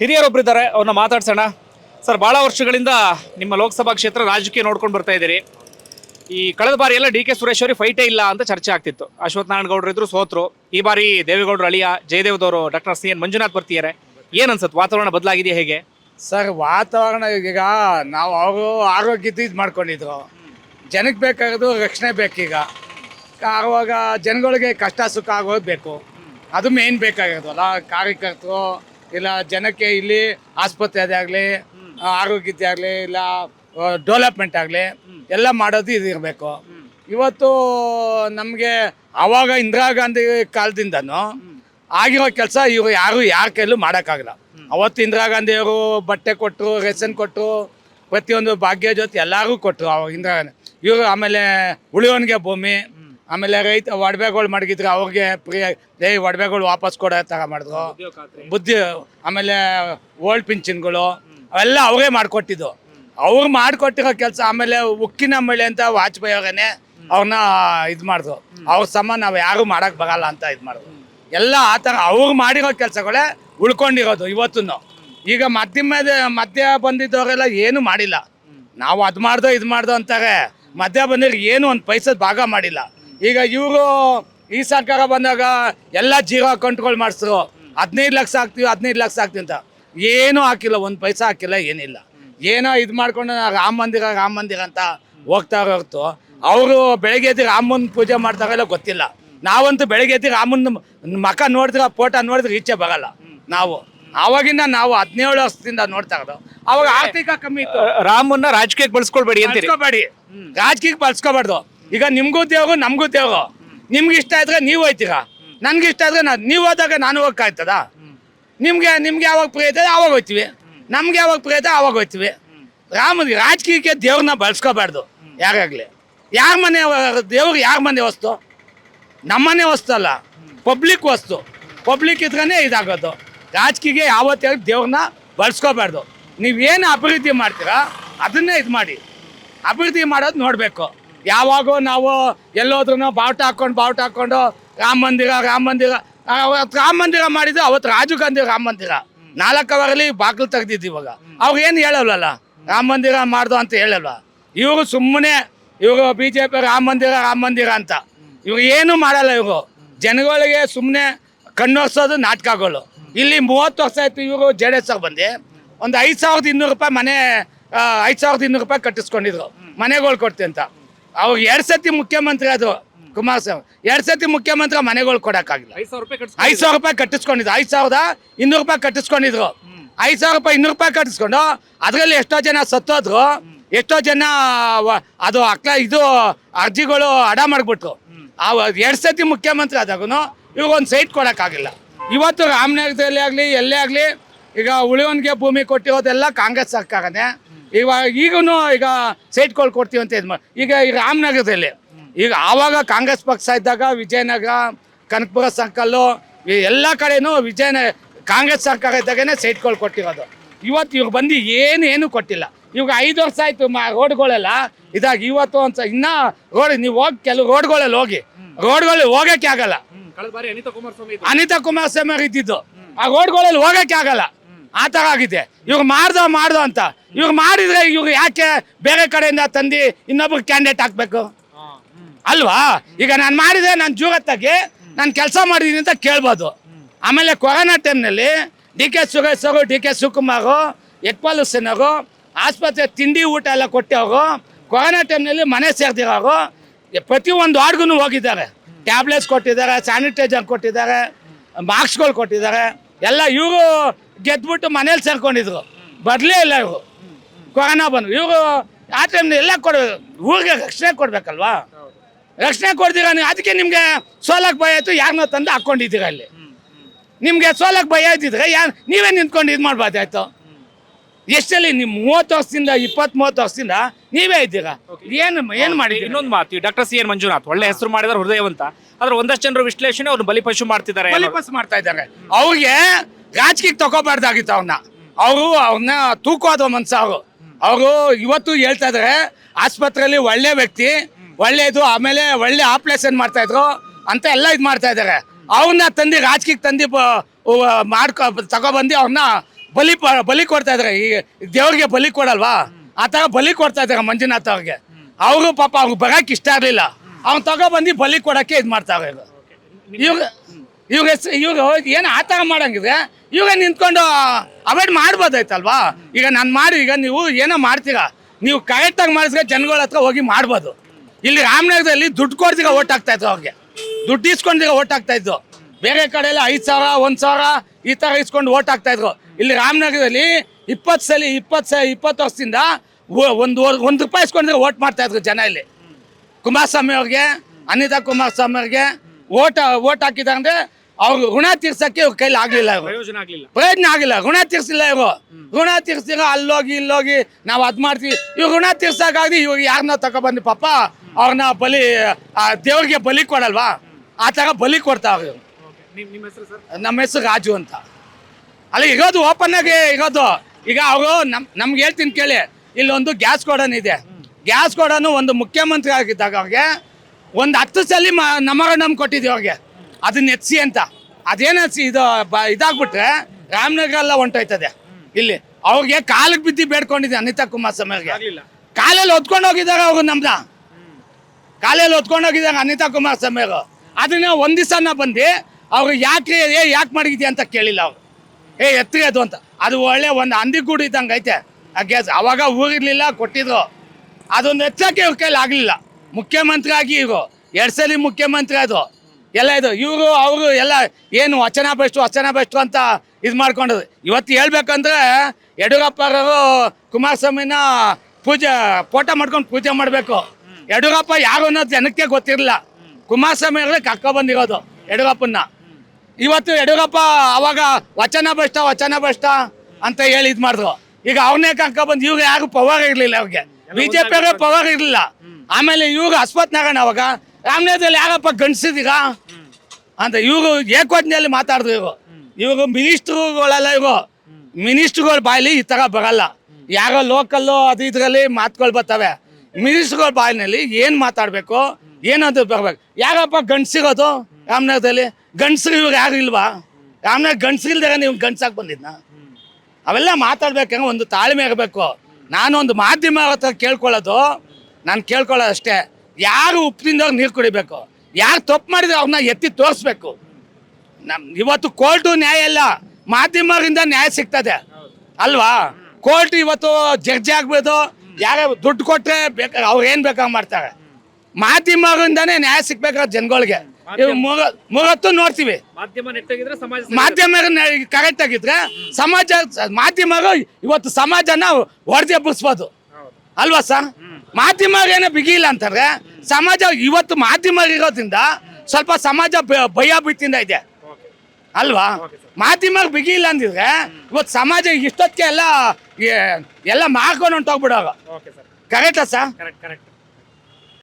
ಹಿರಿಯರೊಬ್ರು ಇದ್ದಾರೆ ಅವ್ರನ್ನ ಮಾತಾಡ್ಸೋಣ. ಸರ್ ಭಾಳ ವರ್ಷಗಳಿಂದ ನಿಮ್ಮ ಲೋಕಸಭಾ ಕ್ಷೇತ್ರ ರಾಜಕೀಯ ನೋಡ್ಕೊಂಡು ಬರ್ತಾ ಇದ್ದೀರಿ. ಈ ಕಳೆದ ಬಾರಿ ಎಲ್ಲ ಡಿ ಕೆ ಸುರೇಶ್ ಅವರಿಗೆ ಫೈಟೇ ಇಲ್ಲ ಅಂತ ಚರ್ಚೆ ಆಗ್ತಿತ್ತು. ಅಶ್ವಥ್ ಗೌಡರು ಇದ್ರು ಸೋತರು. ಈ ಬಾರಿ ದೇವೇಗೌಡರು ಅಳಿಯ, ಜಯದೇವದವರು, ಡಾಕ್ಟರ್ ಸಿ ಎನ್ ಮಂಜುನಾಥ್ ಬರ್ತಿದ್ದಾರೆ. ಏನು ಅನ್ಸುತ್ತೆ? ವಾತಾವರಣ ಬದಲಾಗಿದೆ ಹೇಗೆ? ಸರ್, ವಾತಾವರಣ ಈಗ ನಾವು ಅವರು ಆರೋಗ್ಯದ ಇದು ಮಾಡ್ಕೊಂಡಿದ್ರು. ಜನಕ್ಕೆ ಬೇಕಾಗೋದು ರಕ್ಷಣೆ ಬೇಕೀಗ. ಆವಾಗ ಜನಗಳಿಗೆ ಕಷ್ಟ ಸುಖ ಆಗೋದು ಬೇಕು. ಅದು ಮೇನ್ ಬೇಕಾಗಿರೋದಲ್ಲ ಕಾರ್ಯಕರ್ತರು ಇಲ್ಲ ಜನಕ್ಕೆ ಇಲ್ಲಿ ಆಸ್ಪತ್ರೆ ಆಗಲಿ ಆರೋಗ್ಯತೆ ಆಗಲಿ, ಇಲ್ಲ ಡೆವಲಪ್ಮೆಂಟ್ ಆಗಲಿ, ಎಲ್ಲ ಮಾಡೋದು ಇದು ಇವತ್ತು ನಮಗೆ ಆವಾಗ ಇಂದಿರಾ ಗಾಂಧಿ ಕಾಲದಿಂದನೂ ಆಗಿರೋ ಕೆಲಸ ಇವರು ಯಾರು ಯಾರ ಕೈಲೂ ಮಾಡೋಕ್ಕಾಗಲ್ಲ. ಅವತ್ತು ಇಂದಿರಾ ಗಾಂಧಿಯವರು ಬಟ್ಟೆ ಕೊಟ್ಟರು ರೇಷನ್ ಕೊಟ್ಟರು ಪ್ರತಿಯೊಂದು ಭಾಗ್ಯ ಜೊತೆ ಎಲ್ಲರಿಗೂ ಕೊಟ್ಟರು ಅವಾಗ ಇಂದಿರಾ ಗಾಂಧಿ. ಇವರು ಆಮೇಲೆ ಉಳಿಯೋನ್ಗೆ ಭೂಮಿ ಆಮೇಲೆ ರೈತ ಒಡವೆಗಳು ಮಡಗಿದ್ರು ಅವ್ರಿಗೆ ಪ್ರಿಯ ದೇ ಒಡವೆಗಳು ವಾಪಸ್ ಕೊಡೋ ಥರ ಮಾಡಿದ್ರು. ಬುದ್ಧಿ ಆಮೇಲೆ ಓಲ್ಡ್ ಪಿಂಚಿನ್ಗಳು ಅವೆಲ್ಲ ಅವರೇ ಮಾಡಿಕೊಟ್ಟಿದ್ದು. ಅವ್ರು ಮಾಡಿಕೊಟ್ಟಿರೋ ಕೆಲಸ ಆಮೇಲೆ ಉಕ್ಕಿನ ಮಳೆ ಅಂತ ವಾಜಪೇಯಿ ಅವರೇನೆ ಅವ್ರನ್ನ ಇದು ಮಾಡಿದ್ರು ಅವ್ರ ಸಮ ನಾವು ಯಾರು ಮಾಡಕ್ ಬರಲ್ಲ ಅಂತ ಇದು ಮಾಡಿದ್ರು ಎಲ್ಲ ಆ ಥರ ಅವ್ರು ಮಾಡಿರೋ ಕೆಲಸಗಳೇ ಉಳ್ಕೊಂಡಿರೋದು ಇವತ್ತು ಈಗ ಮಧ್ಯಮದ ಮಧ್ಯ ಬಂದಿದ್ದವರೆಲ್ಲ ಏನು ಮಾಡಿಲ್ಲ. ನಾವು ಅದು ಮಾಡ್ದೋ ಇದು ಮಾಡ್ದೋ ಅಂತಾರೆ. ಮಧ್ಯ ಬಂದಿರೋ ಏನು ಒಂದು ಪೈಸದ ಭಾಗ ಮಾಡಿಲ್ಲ. ಈಗ ಇವರು ಈ ಸರ್ಕಾರ ಬಂದಾಗ ಎಲ್ಲ ಜೀರೋ ಅಕೌಂಟ್ಗಳು ಮಾಡಿಸಿದ್ರು. ಹದಿನೈದು ಲಕ್ಷ ಹಾಕ್ತೀವಿ ಹದಿನೈದು ಲಕ್ಷ ಹಾಕ್ತೀವಿ ಅಂತ. ಏನೂ ಹಾಕಿಲ್ಲ ಒಂದು ಪೈಸಾ ಹಾಕಿಲ್ಲ ಏನಿಲ್ಲ. ಏನೋ ಇದು ಮಾಡ್ಕೊಂಡು ರಾಮ ಮಂದಿರ ರಾಮ ಮಂದಿರ ಅಂತ ಹೋಗ್ತಾ ಹೊರತು ಅವರು ಬೆಳಗ್ಗೆ ಎದ್ದು ರಾಮನ ಪೂಜೆ ಮಾಡ್ತಾರಲ್ಲ ಗೊತ್ತಿಲ್ಲ. ನಾವಂತೂ ಬೆಳಗ್ಗೆ ಎದ್ದು ರಾಮನ ಮಖ ನೋಡಿದ್ರೆ ಫೋಟೋ ನೋಡಿದ್ರೆ ಈಚೆ ಬರಲ್ಲ. ನಾವು ಅವಾಗಿಂದ ನಾವು ಹದಿನೇಳು ವರ್ಷದಿಂದ ನೋಡ್ತಾ ಇರೋದು. ಅವಾಗ ಆರ್ಥಿಕ ಕಮ್ಮಿ ಇತ್ತು. ರಾಮನ್ನ ರಾಜಕೀಯಕ್ಕೆ ಬಳಸ್ಕೊಳ್ಬೇಡಿ ಅಂತ ರಾಜಕೀಯಕ್ಕೆ ಬಳಸ್ಕೋಬಾರ್ದು. ಈಗ ನಿಮ್ಗೂ ದೇವ್ರು ನಮಗೂ ದೇವ್ರು ನಿಮ್ಗೆ ಇಷ್ಟ ಇದ್ರೆ ನೀವು ಹೋಯ್ತೀರಾ? ನನ್ಗೆ ಇಷ್ಟ ಇದ್ರೆ ನಾನು ನೀವು ಹೋದಾಗ ನಾನು ಹೋಗಕ್ಕಾಯ್ತದ ನಿಮ್ಗೆ ನಿಮ್ಗೆ ಯಾವಾಗ ಪ್ರಿಯ ಆವಾಗ ಹೋಯ್ತೀವಿ. ನಮ್ಗೆ ಯಾವಾಗ ಪ್ರಿಯ ಅವಾಗ ಆವಾಗ ಹೋಯ್ತೀವಿ. ರಾಮ ರಾಜಕೀಯಕ್ಕೆ ದೇವ್ರನ್ನ ಬಳಸ್ಕೋಬಾರ್ದು, ಯಾರಾಗ್ಲಿ. ಯಾರ ಮನೆ ದೇವ್ರು ಯಾರ ಮನೆ ವಸ್ತು? ನಮ್ಮನೆ ವಸ್ತು ಅಲ್ಲ, ಪಬ್ಲಿಕ್ ವಸ್ತು. ಪಬ್ಲಿಕ್ ಇದ್ರೇ ಇದಾಗೋದು. ರಾಜಕೀಯ ಯಾವತ್ತೇ ದೇವ್ರನ್ನ ಬಳಸ್ಕೋಬಾರ್ದು. ನೀವೇನು ಅಭಿವೃದ್ಧಿ ಮಾಡ್ತೀರಾ, ಅದನ್ನೇ ಇದು ಮಾಡಿ ಅಭಿವೃದ್ಧಿ ಮಾಡೋದು ನೋಡಬೇಕು. ಯಾವಾಗೋ ನಾವು ಎಲ್ಲೋದ್ರೂ ಬಾವುಟ ಹಾಕ್ಕೊಂಡು ಬಾವುಟ ಹಾಕ್ಕೊಂಡು, ರಾಮ ಮಂದಿರ ರಾಮ ಮಂದಿರ. ಅವತ್ತು ರಾಮ ಮಂದಿರ ಮಾಡಿದ್ದು ಅವತ್ತು ರಾಜೀವ್ ಗಾಂಧಿ ರಾಮ ಮಂದಿರ. ನಾಲ್ಕು ಅವರಲ್ಲಿ ಬಾಗಿಲು ತೆಗ್ದಿದ್ದು ಇವಾಗ. ಅವ್ರು ಏನು ಹೇಳಲ್ಲ ರಾಮ ಮಂದಿರ ಮಾಡ್ದು ಅಂತ ಹೇಳಲ್ವ? ಇವರು ಸುಮ್ಮನೆ ಇವರು ಬಿ ಜೆ ಪಿ ರಾಮ ಮಂದಿರ ರಾಮ ಮಂದಿರ ಅಂತ. ಇವ್ರು ಏನು ಮಾಡಲ್ಲ ಇವರು. ಜನಗಳಿಗೆ ಸುಮ್ಮನೆ ಕಣ್ಣೋರ್ಸೋದು ನಾಟಕಗಳು. ಇಲ್ಲಿ ಮೂವತ್ತು ವರ್ಷ ಆಯ್ತು ಇವರು ಜೆ ಡಿ ಎಸ್ ಅವ್ರು ಬಂದು. ಒಂದು ಐದು ಸಾವಿರದ ಇನ್ನೂರು ರೂಪಾಯಿ ಮನೆ ಐದು ಸಾವಿರದ ಇನ್ನೂರು ರೂಪಾಯಿ ಕಟ್ಟಿಸ್ಕೊಂಡಿದ್ರು. ಮನೆಗಳು ಕೊಡ್ತಿ ಅಂತ. ಅವ್ರು ಎರಡ್ ಸತಿ ಮುಖ್ಯಮಂತ್ರಿ ಅದು ಕುಮಾರಸ್ವಾಮಿ. ಎರಡ್ ಸತಿ ಮುಖ್ಯಮಂತ್ರಿ ಮನೆಗಳು ಕೊಡೋಕ್ಕಾಗಿಲ್ಲ. ಐದು ಸಾವಿರ ರೂಪಾಯಿ ಐದು ಸಾವಿರ ರೂಪಾಯಿ ಕಟ್ಟಿಸ್ಕೊಂಡಿದ್ರು. ಐದು ಸಾವಿರದ ಇನ್ನೂರು ರೂಪಾಯಿ ಕಟ್ಟಿಸ್ಕೊಂಡಿದ್ರು. ಐದು ಸಾವಿರ ರೂಪಾಯಿ ಇನ್ನೂರು ರೂಪಾಯಿ ಕಟ್ಟಿಸ್ಕೊಂಡು ಅದರಲ್ಲಿ ಎಷ್ಟೋ ಜನ ಸತ್ತೋದ್ರು. ಎಷ್ಟೋ ಜನ ಅದು ಅಕ್ಕ ಇದು ಅರ್ಜಿಗಳು ಅಡ ಮಾಡಿಬಿಟ್ರು. ಆ ಎರಡ್ ಸತಿ ಮುಖ್ಯಮಂತ್ರಿ ಆದಾಗೂ ಇವಾಗ ಒಂದು ಸೈಟ್ ಕೊಡೋಕ್ಕಾಗಿಲ್ಲ. ಇವತ್ತು ರಾಮನಗರದಲ್ಲಿ ಆಗಲಿ ಎಲ್ಲೇ ಆಗಲಿ ಈಗ ಉಳಿಯೋನ್ಗೆ ಭೂಮಿ ಕೊಟ್ಟಿರೋದೆಲ್ಲ ಕಾಂಗ್ರೆಸ್ ಸರ್ಕಾರನೇ. ಇವಾಗ ಈಗೂ ಈಗ ಸೈಟ್ಗಳು ಕೊಡ್ತೀವಿ ಅಂತ ಇದು ಈಗ ಈಗ ರಾಮನಗರದಲ್ಲಿ. ಈಗ ಆವಾಗ ಕಾಂಗ್ರೆಸ್ ಪಕ್ಷ ಇದ್ದಾಗ ವಿಜಯನಗರ ಕನಕಪುರ ಸರ್ಕಲ್ಲು ಎಲ್ಲ ಕಡೆನೂ ವಿಜಯನ ಕಾಂಗ್ರೆಸ್ ಸರ್ಕಾರ ಇದ್ದಾಗನೇ ಸೈಟ್ಗಳು ಕೊಟ್ಟಿರೋದು. ಇವತ್ತು ಇವ್ರು ಬಂದು ಏನು ಏನು ಕೊಟ್ಟಿಲ್ಲ. ಇವಾಗ ಐದು ವರ್ಷ ಆಯಿತು ಮಾ ರೋಡ್ಗಳೆಲ್ಲ ಇದಾಗಿ ಇವತ್ತು ಒಂದು ಇನ್ನ ರೋಡ್ ನೀವು ಹೋಗಿ ಕೆಲವು ರೋಡ್ಗಳಲ್ಲಿ ಹೋಗಿ. ರೋಡ್ಗಳಲ್ಲಿ ಹೋಗಕ್ಕೆ ಆಗಲ್ಲ. ಅನಿತಾ ಕುಮಾರಸ್ವಾಮಿ ಅವ್ರು ಇದ್ದಿದ್ದು. ಆ ರೋಡ್ಗಳಲ್ಲಿ ಹೋಗಕ್ಕೆ ಆಗಲ್ಲ. ಆ ಥರ ಆಗಿದೆ. ಇವ್ರು ಮಾಡ್ದ ಮಾಡ್ದ ಅಂತ. ಇವ್ರು ಮಾಡಿದ್ರೆ ಇವ್ರು ಯಾಕೆ ಬೇರೆ ಕಡೆಯಿಂದ ತಂದು ಇನ್ನೊಬ್ರು ಕ್ಯಾಂಡಿಡೇಟ್ ಹಾಕ್ಬೇಕು? ಅಲ್ವಾ? ಈಗ ನಾನು ಮಾಡಿದೆ, ನಾನು ಜೂಗತ್ತಾಗಿ ನಾನು ಕೆಲಸ ಮಾಡಿದ್ದೀನಿ ಅಂತ ಕೇಳ್ಬೋದು. ಆಮೇಲೆ ಕೊರೋನಾ ಟೈಮ್ನಲ್ಲಿ ಡಿ ಕೆ ಸುರೇಶ್ ಅವರು, ಡಿ ಕೆ ಶಿವಕುಮಾರು ಯಕ್ಪಾಲ್ ಹುಸೇನ್ ಅವರು, ಆಸ್ಪತ್ರೆ ತಿಂಡಿ ಊಟ ಎಲ್ಲ ಕೊಟ್ಟವರು ಕೊರೋನಾ ಟೈಮ್ನಲ್ಲಿ ಮನೆ ಸೇರ್ದಿರೋರು ಪ್ರತಿಯೊಂದು ವಾರ್ಡ್ಗೂ ಹೋಗಿದ್ದಾರೆ. ಟ್ಯಾಬ್ಲೆಟ್ಸ್ ಕೊಟ್ಟಿದ್ದಾರೆ ಸ್ಯಾನಿಟೈಸರ್ ಕೊಟ್ಟಿದ್ದಾರೆ ಮಾಸ್ಕ್ಗಳು ಕೊಟ್ಟಿದ್ದಾರೆ. ಎಲ್ಲ ಇವರು ಗೆದ್ಬಿಟ್ಟು ಮನೇಲಿ ಸೇರ್ಕೊಂಡಿದ್ರು. ಬರಲೇ ಇಲ್ಲ ಇವರು. ಕೊರೋನಾ ಬಂದು ಇವರು ಆ ಟೈಮ್ನಲ್ಲಿ ಎಲ್ಲ ಕೊಡ ಊರಿಗೆ ರಕ್ಷಣೆ ಕೊಡಬೇಕಲ್ವಾ? ರಕ್ಷಣೆ ಕೊಡ್ತೀರ ನೀವು? ಅದಕ್ಕೆ ನಿಮಗೆ ಸೋಲಕ್ಕೆ ಭಯ ಆಯಿತು ಯಾರನ್ನೋ ತಂದು ಹಾಕ್ಕೊಂಡಿದ್ದೀರ ಅಲ್ಲಿ ನಿಮಗೆ ಸೋಲಕ್ಕೆ ಭಯ ಆಯ್ತಿದ್ರೆ ಯಾರು ನೀವೇ ನಿಂತ್ಕೊಂಡು ಇದು ಮಾಡ್ಬಾರ್ದಾಯ್ತು ಎಷ್ಟಲ್ಲಿ ನೀವು ಮೂವತ್ತು ವರ್ಷದಿಂದ ಇಪ್ಪತ್ತು ಮೂವತ್ತು ವರ್ಷದಿಂದ ನೀವೇ ಇದ್ದೀರಾ? ಏನು ಏನು ಮಾಡಿ ಇನ್ನೊಂದು ಮಾತು ಡಾಕ್ಟರ್ ಸಿ ಎನ್ ಮಂಜುನಾಥ್ ಒಳ್ಳೆ ಹೆಸರು ಮಾಡಿದಾರೆ ಹೃದಯವಂತ. ಆದ್ರೆ ಒಂದಷ್ಟು ಜನರು ವಿಶ್ಲೇಷಣೆ ಅವ್ರು ಬಲಿಪಶು ಮಾಡ್ತಿದ್ದಾರೆ ಬಲಿಪಸ್ ಮಾಡ್ತಾ ಇದ್ದಾರೆ. ಅವ್ರಿಗೆ ರಾಜಕೀಯ ತಗೋಬಾರ್ದಾಗಿತ್ತು ಅವನ್ನ ಅವರು ಅವನ್ನ ತೂಕೋದ್ರ ಮನ್ಸ ಅವರು. ಅವರು ಇವತ್ತು ಹೇಳ್ತಾ ಇದಾರೆ ಆಸ್ಪತ್ರೆಯಲ್ಲಿ ಒಳ್ಳೆ ವ್ಯಕ್ತಿ ಒಳ್ಳೆಯದು ಆಮೇಲೆ ಒಳ್ಳೆ ಆಪರೇಷನ್ ಮಾಡ್ತಾ ಇದ್ರು ಅಂತ ಎಲ್ಲ ಇದು ಮಾಡ್ತಾ ಇದ್ದಾರೆ ಅವನ್ನ ತಂದು ರಾಜಕೀಯಕ್ಕೆ ತಂದು ಮಾಡ್ಕ ತಗೊಬಂದು ಅವ್ರನ್ನ ಬಲಿ ಬಲಿ ಕೊಡ್ತಾ ಇದಾರೆ. ಈ ದೇವ್ರಿಗೆ ಬಲಿ ಕೊಡಲ್ವಾ? ಆ ಥರ ಬಲಿ ಕೊಡ್ತಾ ಇದಾರೆ ಮಂಜುನಾಥ್ ಅವ್ರಿಗೆ. ಅವರು ಪಾಪ ಅವ್ರಿಗೆ ಬರಕ್ಕೆ ಇಷ್ಟ ಇರಲಿಲ್ಲ ಅವ್ನು ತಗೊಬಂದು ಬಲಿ ಕೊಡೋಕ್ಕೆ ಇದು ಮಾಡ್ತಾರೆ ಇವಾಗ ಇವಾಗ ಇವಾಗ ಇವಾಗ ಏನು ಆ ಥರ ಮಾಡಂಗಿದ್ರೆ ಇವಾಗ ನಿಂತ್ಕೊಂಡು ಅವಾಯ್ಡ್ ಮಾಡ್ಬೋದಾಯ್ತಲ್ವಾ? ಈಗ ನಾನು ಮಾಡಿ, ಈಗ ನೀವು ಏನೋ ಮಾಡ್ತೀರಾ? ನೀವು ಕರೆಕ್ಟಾಗಿ ಮಾಡಿದ್ರೆ ಜನಗಳ ಹತ್ರ ಹೋಗಿ ಮಾಡ್ಬೋದು. ಇಲ್ಲಿ ರಾಮನಗರದಲ್ಲಿ ದುಡ್ಡು ಕೊಡ್ತೀಗ ಓಟ್ ಆಗ್ತಾ ಇದ್ರು ಅವ್ರಿಗೆ. ದುಡ್ಡು ಇಸ್ಕೊಂಡಿಗ ಓಟ್ ಆಗ್ತಾ ಇದ್ದು ಬೇರೆ ಕಡೆ ಎಲ್ಲ ಐದು ಸಾವಿರ, ಒಂದು ಸಾವಿರ ಈ ಥರ ಇಸ್ಕೊಂಡು ಓಟ್ ಆಗ್ತಾ ಇದ್ರು. ಇಲ್ಲಿ ರಾಮನಗರದಲ್ಲಿ ಇಪ್ಪತ್ತು ಸಲ ಇಪ್ಪತ್ತು ಸ ಇಪ್ಪತ್ತು ವರ್ಷದಿಂದ ಒಂದು ಒಂದು ರೂಪಾಯಿ ಇಸ್ಕೊಂಡಿದ್ರೆ ಓಟ್ ಮಾಡ್ತಾ ಇದ್ರು ಜನ ಇಲ್ಲಿ. ಕುಮಾರಸ್ವಾಮಿ ಅವ್ರಿಗೆ ಅನಿತಾ ಕುಮಾರಸ್ವಾಮಿ ಅವ್ರಿಗೆ ಓಟ್ ಓಟ್ ಹಾಕಿದ್ದಾರೆ ಅಂದ್ರೆ ಅವ್ರು ಋಣ ತೀರ್ಸಕ್ಕೆ ಇವ್ರ ಕೈಲಿ ಆಗ್ಲಿಲ್ಲ ಇವರು. ಪ್ರಯೋಜನ ಆಗಿಲ್ಲ ಋಣ ತೀರ್ಸಿಲ್ಲ ಇವರು. ಋಣ ತೀರ್ಸಿರೋ ಅಲ್ಲೋಗಿ ಇಲ್ಲೋಗಿ ನಾವು ಅದ್ ಮಾಡ್ತೀವಿ. ಇವ್ರು ಋಣ ತೀರ್ಸಕ್ಕಾಗಿ ಇವಾಗ ಯಾರನ್ನ ತಗೊಬಂದು ಪಾಪ ಅವ್ರನ್ನ ಬಲಿ ಆ ದೇವ್ರಿಗೆ ಬಲಿ ಕೊಡಲ್ವಾ? ಆ ತರ ಬಲಿ ಕೊಡ್ತಾವ್ರಿ ಇವ್ರು. ನಿಮ್ಮ ಹೆಸರು ಸರ್? ನಮ್ಮ ಹೆಸರು ರಾಜು ಅಂತ. ಅಲ್ಲ ಇರೋದು ಓಪನ್ ಆಗಿ ಇರೋದು. ಈಗ ಅವರು ನಮ್ ನಮ್ಗೆ ಹೇಳ್ತೀನಿ ಕೇಳಿ. ಇಲ್ಲೊಂದು ಗ್ಯಾಸ್ ಗೋಡನ್ ಇದೆ. ಗ್ಯಾಸ್ ಕೊಡೋನು ಒಂದು ಮುಖ್ಯಮಂತ್ರಿ ಆಗಿದ್ದಾಗ ಅವ್ರಿಗೆ ಒಂದು ಹತ್ತು ಸಲ ಮ ನಮರಣಂ ಕೊಟ್ಟಿದ್ವಿ ಅವ್ರಿಗೆ. ಅದನ್ನ ಎತ್ಸಿ ಅಂತ. ಅದೇನ ಇದು ಬ ಇದಾಗ್ಬಿಟ್ರೆ ರಾಮನಗರ ಎಲ್ಲ ಹೊಂಟೋಯ್ತದೆ. ಇಲ್ಲಿ. ಅವ್ರಿಗೆ ಕಾಲಿಗೆ ಬಿದ್ದು ಬೇಡ್ಕೊಂಡಿದ್ದೆ ಅನಿತಾ ಕುಮಾರಸ್ವಾಮಿ ಅವ್ರಿಗೆ. ಕಾಲಲ್ಲಿ ಹೊತ್ಕೊಂಡು ಹೋಗಿದ್ದಾಗ ಅವರು ನಮ್ದ. ಕಾಲಲ್ಲಿ ಹೊತ್ಕೊಂಡು ಹೋಗಿದ್ದಾಗ ಅನಿತಾ ಕುಮಾರಸ್ವಾಮಿ ಅವರು. ಅದನ್ನ ಒಂದು ದಿವಸನ ಬಂದು ಅವ್ರು ಯಾಕೆ ಏ ಯಾಕೆ ಮಾಡಿದ್ಯಾ ಅಂತ ಕೇಳಿಲ್ಲ ಅವ್ರು. ಏ ಎತ್ತಿಗೆ ಅದು ಅಂತ. ಅದು ಒಳ್ಳೆ ಒಂದು ಹಂದಿಗೂಡು ಇದ್ದಂಗೆ ಐತೆ. ಆ ಗ್ಯಾಸ್ ಅವಾಗ ಊರಿರ್ಲಿಲ್ಲ ಕೊಟ್ಟಿದ್ರು. ಅದೊಂದು ಎತ್ತಕ್ಕೆ ಇವ್ರ ಕೈಲಿ ಆಗಲಿಲ್ಲ. ಮುಖ್ಯಮಂತ್ರಿ ಆಗಿ ಇವರು. ಎರಡು ಸಲ ಮುಖ್ಯಮಂತ್ರಿ ಅದು. ಎಲ್ಲ ಇದು, ಇವರು, ಅವರು ಎಲ್ಲ ಏನು ವಚನ ಬೆಸ್ಟು ವಚನ ಬೆಸ್ಟು ಅಂತ ಇದು ಮಾಡ್ಕೊಂಡದು. ಇವತ್ತು ಹೇಳ್ಬೇಕಂದ್ರೆ ಯಡಿಯೂರಪ್ಪರವರು ಕುಮಾರಸ್ವಾಮಿನ ಪೂಜೆ, ಫೋಟೋ ಮಾಡ್ಕೊಂಡು ಪೂಜೆ ಮಾಡಬೇಕು. ಯಡಿಯೂರಪ್ಪ ಯಾರು ಅನ್ನೋದು ಜನಕ್ಕೆ ಗೊತ್ತಿರಲಿಲ್ಲ. ಕುಮಾರಸ್ವಾಮಿ ಅವರೇ ಕರ್ಕೊ ಬಂದಿರೋದು ಯಡಿಯೂರಪ್ಪನ್ನ. ಇವತ್ತು ಯಡಿಯೂರಪ್ಪ ಅವಾಗ ವಚನ ಬಷ್ಟ ವಚನ ಬಷ್ಟ ಅಂತ ಹೇಳಿ ಇದು ಮಾಡಿದ್ರು. ಈಗ ಅವನ್ನೇ ಕರ್ಕೊಬಂದು ಇವ್ರು ಯಾರು ಪವರ್ ಇರಲಿಲ್ಲ ಅವ್ರಿಗೆ. ಬಿಜೆಪಿ ಅವರೇ ಪವರ್ ಇರಲಿಲ್ಲ. ಆಮೇಲೆ ಇವಾಗ ಅಸ್ಪತ್ ನಾರಾಯಣ ಅವಾಗ ರಾಮನಗರದಲ್ಲಿ ಯಾರಪ್ಪ ಗಂಡಸಿದೀಗ ಅಂತ ಇವರು ಏಕವಚನೆಯಲ್ಲಿ ಮಾತಾಡಿದ್ರು ಇವರು ಇವರು ಮಿನಿಸ್ಟ್ರುಗಳೆಲ್ಲ ಇವರು ಮಿನಿಸ್ಟ್ರುಗಳ ಬಾಯಲ್ಲಿ ಈ ಥರ ಬರಲ್ಲ. ಯಾರೋ ಲೋಕಲ್ಲು ಅದು ಇದರಲ್ಲಿ ಮಾತುಗಳು ಬರ್ತವೆ. ಮಿನಿಸ್ಟ್ರುಗಳ ಬಾಯಿನಲ್ಲಿ ಏನು ಮಾತಾಡಬೇಕು? ಏನಂತೂ ಬರ್ಬೇಕು? ಯಾರಪ್ಪ ಗಂಡಸಿರೋದು ರಾಮನಗರದಲ್ಲಿ? ಗಂಡಸ್ರು ಇವಾಗ ಯಾರು ಇಲ್ವಾ? ರಾಮನಗರ ಗಂಡಸ್ರಿಲ್ದಾಗ ನೀವು ಗಂಡಸಾಗಿ ಬಂದಿದ್ನಾ? ಅವೆಲ್ಲ ಮಾತಾಡ್ಬೇಕಂದ್ರೆ ಒಂದು ತಾಳ್ಮೆ ಇರಬೇಕು. ನಾನು ಒಂದು ಮಾಧ್ಯಮ ಹತ್ರ ಕೇಳ್ಕೊಳ್ಳೋದು, ನಾನು ಕೇಳ್ಕೊಳ್ಳೋದು ಅಷ್ಟೇ. ಯಾರು ಉಪ್ಪಿನಿಂದವ್ರು ನೀರು ಕುಡಿಬೇಕು? ಯಾರು ತಪ್ಪು ಮಾಡಿದ್ರೆ ಅವ್ರನ್ನ ಎತ್ತಿ ತೋರಿಸ್ಬೇಕು? ನಮ್, ಇವತ್ತು ಕೋರ್ಟು ನ್ಯಾಯ ಇಲ್ಲ. ಮಾಧ್ಯಮದಿಂದ ನ್ಯಾಯ ಸಿಗ್ತದೆ. ಅಲ್ವಾ? ಕೋರ್ಟ್ ಇವತ್ತು ಜಡ್ಜಿ ಆಗ್ಬೋದು ಯಾರೇ ದುಡ್ಡು ಕೊಟ್ರೆ ಬೇಕಾ, ಅವ್ರು ಏನು ಬೇಕಾಗ ಮಾಡ್ತಾರೆ? ಮಾಧ್ಯಮದಿಂದಾನೇ ನ್ಯಾಯ ಸಿಗ್ಬೇಕಾದ್ರೆ ಜನಗಳಿಗೆ. ಇವ್ ಮೂರ ಮೂವತ್ತು ನೋಡ್ತೀವಿ. ಮಾಧ್ಯಮ ಮಾಧ್ಯಮ ಕರೆಕ್ಟ್ ಆಗಿದ್ರೆ ಸಮಾಜ ಮಾಧ್ಯಮಗಳು ಇವತ್ತು ಸಮಾಜನ ಹೊಡೆದು ಎಬ್ಬಿಸ್ಬೋದು ಅಲ್ವಾ ಸರ್? ಮಾಧ್ಯಮ ಬಿಗಿ ಇಲ್ಲ ಅಂತಂದ್ರೆ ಸಮಾಜ ಇವತ್ತು ಮಾಧ್ಯಮ ಇರೋದ್ರಿಂದ ಸ್ವಲ್ಪ ಸಮಾಜ ಭಯ ಭೀತಿಯಿಂದ ಇದೆ. ಅಲ್ವಾ? ಮಾಧ್ಯಮ ಬಿಗಿ ಇಲ್ಲ ಅಂದಿದ್ರೆ ಇವತ್ತು ಸಮಾಜ ಇಷ್ಟೊತ್ತಿಗೆ ಎಲ್ಲ ಎಲ್ಲ ಹೊಂಟೋಗ್ಬಿಡೋರು. Okay sir. ಕರೆಕ್ಟಾ ಸರ್? Correct correct